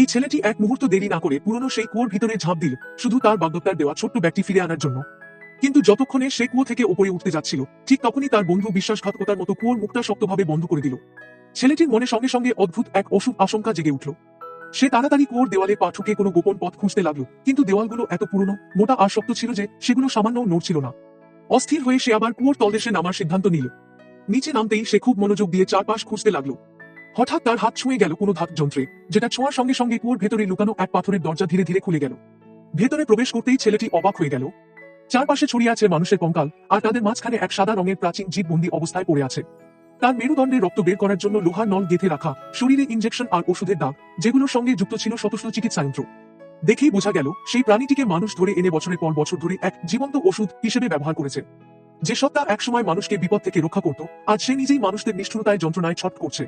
এই ছেলেটি এক মুহূর্ত দেরি না করে পুরনো সেই কুয়োর ভিতরে ঝাঁপ দিল, শুধু তার বাগদত্তার দেওয়া ছোট্ট ব্যাগটি ফিরে আনার জন্য। কিন্তু যতক্ষণে সে কুয়ো থেকে ওপরে উঠতে যাচ্ছিল, ঠিক তখনই তার বন্ধু বিশ্বাসঘাতকতার মতো কুয়োর মুখটা শক্তভাবে বন্ধ করে দিল। ছেলেটির মনে সঙ্গে সঙ্গে অদ্ভুত এক অশুভ আশঙ্কা জেগে উঠল। সে তাড়াতাড়ি কুয়োর দেওয়ালে পা ঠুকে কোনো গোপন পথ খুঁজতে লাগল, কিন্তু দেওয়ালগুলো এত পুরনো, মোটা আর শক্ত ছিল যে সেগুলো সামান্য নড়ছিল না। অস্থির হয়ে সে আবার কুয়োর তলদেশে নামার সিদ্ধান্ত নিল। নিচে নামতেই সে খুব মনোযোগ দিয়ে চারপাশ খুঁজতে লাগল। হঠাৎ তার হাত ছুঁয়ে গেল কোনো ধাত যন্ত্রে যেটা ছোঁয়ার সঙ্গে সঙ্গে কুয়োর ভেতরে লুকানো এক পাথরের দরজা ধীরে ধীরে খুলে গেল। ভেতরে প্রবেশ করতেই ছেলেটি অবাক হয়ে গেল। চারপাশে ছড়িয়ে আছে মানুষের কঙ্কাল, আর তাদের মাঝখানে এক সাদা রঙের প্রাচীন জীব বন্দি অবস্থায় পড়ে আছে। তার মেরুদণ্ডে রক্ত বের করার জন্য লোহার নল গেঁথে রাখা, শরীরে ইঞ্জেকশন আর ওষুধের দাগ, যেগুলোর সঙ্গে যুক্ত ছিল শতশত চিকিৎসা যন্ত্র। দেখেই বোঝা গেল, সেই প্রাণীটিকে মানুষ ধরে এনে বছরের পর বছর ধরে এক জীবন্ত ওষুধ হিসেবে ব্যবহার করেছে। যে সত্তা একসময় মানুষকে বিপদ থেকে রক্ষা করত, আজ সে নিজেই মানুষদের নিষ্ঠুরতায় যন্ত্রণায় ছট করছে।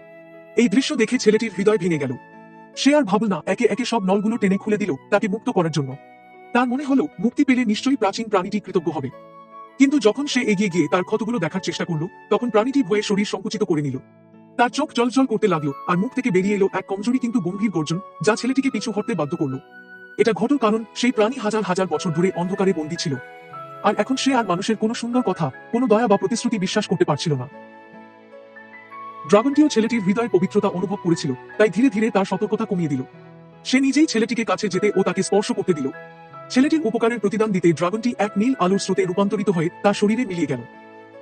এই দৃশ্য দেখে ছেলেটির হৃদয় ভেঙে গেল। সে আর ভাবল না, একে একে সব নলগুলো টেনে খুলে দিল তাকে মুক্ত করার জন্য। তার মনে হলো, মুক্তি পেলে নিশ্চয়ই প্রাচীন প্রাণীটি কৃতজ্ঞ হবে। কিন্তু যখন সে এগিয়ে গিয়ে তার ক্ষতগুলো দেখার চেষ্টা করল, তখন প্রাণীটি ভয়ে শরীর সংকুচিত করে নিল। তার চোখ জলজল করতে লাগল আর মুখ থেকে বেরিয়ে এলো এক কমজোরি কিন্তু গম্ভীর গর্জন, যা ছেলেটিকে পিছু হটতে বাধ্য করল। এটা ঘটল কারণ সেই প্রাণী হাজার হাজার বছর ধরে অন্ধকারে বন্দী ছিল। আর এখন সে আর মানুষের কোনো সুন্দর কথা, কোনো দয়া বা প্রতিশ্রুতি বিশ্বাস করতে পারছিল না। ড্রাগনটিও ছেলেটির হৃদয় পবিত্রতা অনুভব করেছিল, তাই ধীরে ধীরে তার সতর্কতা কমিয়ে দিল। সে নিজেই ছেলেটিকে কাছে যেতে ও তাকে স্পর্শ করতে দিল। ছেলেটির উপকারের প্রতিদান দিতে ড্রাগনটি এক নীল আলোর স্রোতে রূপান্তরিত হয়ে তার শরীরে মিলিয়ে গেল।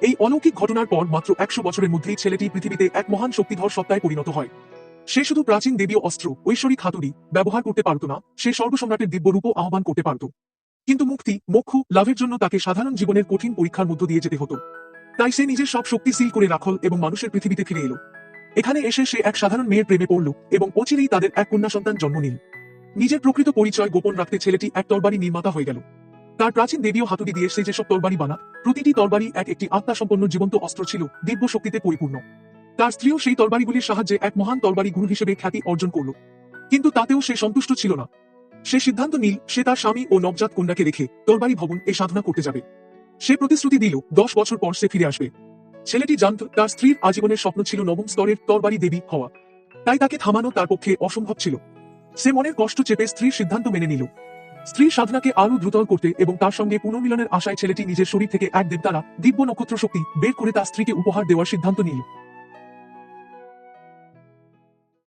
এই অলৌকিক ঘটনার পর মাত্র একশো বছরের মধ্যেই ছেলেটি পৃথিবীতে এক মহান শক্তিধর সত্তায় পরিণত হয়। সে শুধু প্রাচীন দেবীয় অস্ত্র, ঐশ্বরিক হাতুড়ি ব্যবহার করতে পারত না, সে সর্বসম্রাটের দিব্যরূপ আহ্বান করতে পারত। কিন্তু মুক্তি, মোক্ষ, লাভের জন্য তাকে সাধারণ জীবনের কঠিন পরীক্ষার মধ্য দিয়ে যেতে হতো। তাই সে নিজের সব শক্তি সিল করে রাখল এবং মানুষের পৃথিবীতে ফিরে এলো। এখানে এসে সে এক সাধারণ মেয়ের প্রেমে পড়ল এবং অচিরেই তাদের এক কন্যা সন্তান জন্ম নিল। নিজের প্রকৃত পরিচয় গোপন রাখতে ছেলেটি এক তরবারি নির্মাতা হয়ে গেল। তার প্রাচীন দেবীয় হাতুড়ি দিয়ে সে যেসব তরবারি বানাত, প্রতিটি তরবারি এক একটি আত্মাসম্পন্ন জীবন্ত অস্ত্র ছিল, দিব্য শক্তিতে পরিপূর্ণ। তার স্ত্রীও সেই তরবারিগুলির সাহায্যে এক মহান তরবারি গুরু হিসেবে খ্যাতি অর্জন করল। কিন্তু তাতেও সে সন্তুষ্ট ছিল না। সে সিদ্ধান্ত নিল, সে তার স্বামী ও নবজাত কন্যাকে রেখে তরবারি ভবন এই সাধনা করতে যাবে। সে প্রতিশ্রুতি দিল, দশ বছর পর সে ফিরে আসবে। ছেলেটি জানত, তার স্ত্রীর আজীবনের স্বপ্ন ছিল নবম স্তরের তরবারি দেবী হওয়া। তাই তাকে থামানো তার পক্ষে অসম্ভব ছিল। সে মনের কষ্ট চেপে স্ত্রীর সিদ্ধান্ত মেনে নিল। স্ত্রীর সাধনাকে আরও দ্রুতর করতে এবং তার সঙ্গে পুনর্মিলনের আশায় ছেলেটি নিজের শরীর থেকে এক দেবতারা দিব্য নক্ষত্র শক্তি বের করে তার স্ত্রীকে উপহার দেওয়ার সিদ্ধান্ত নিল।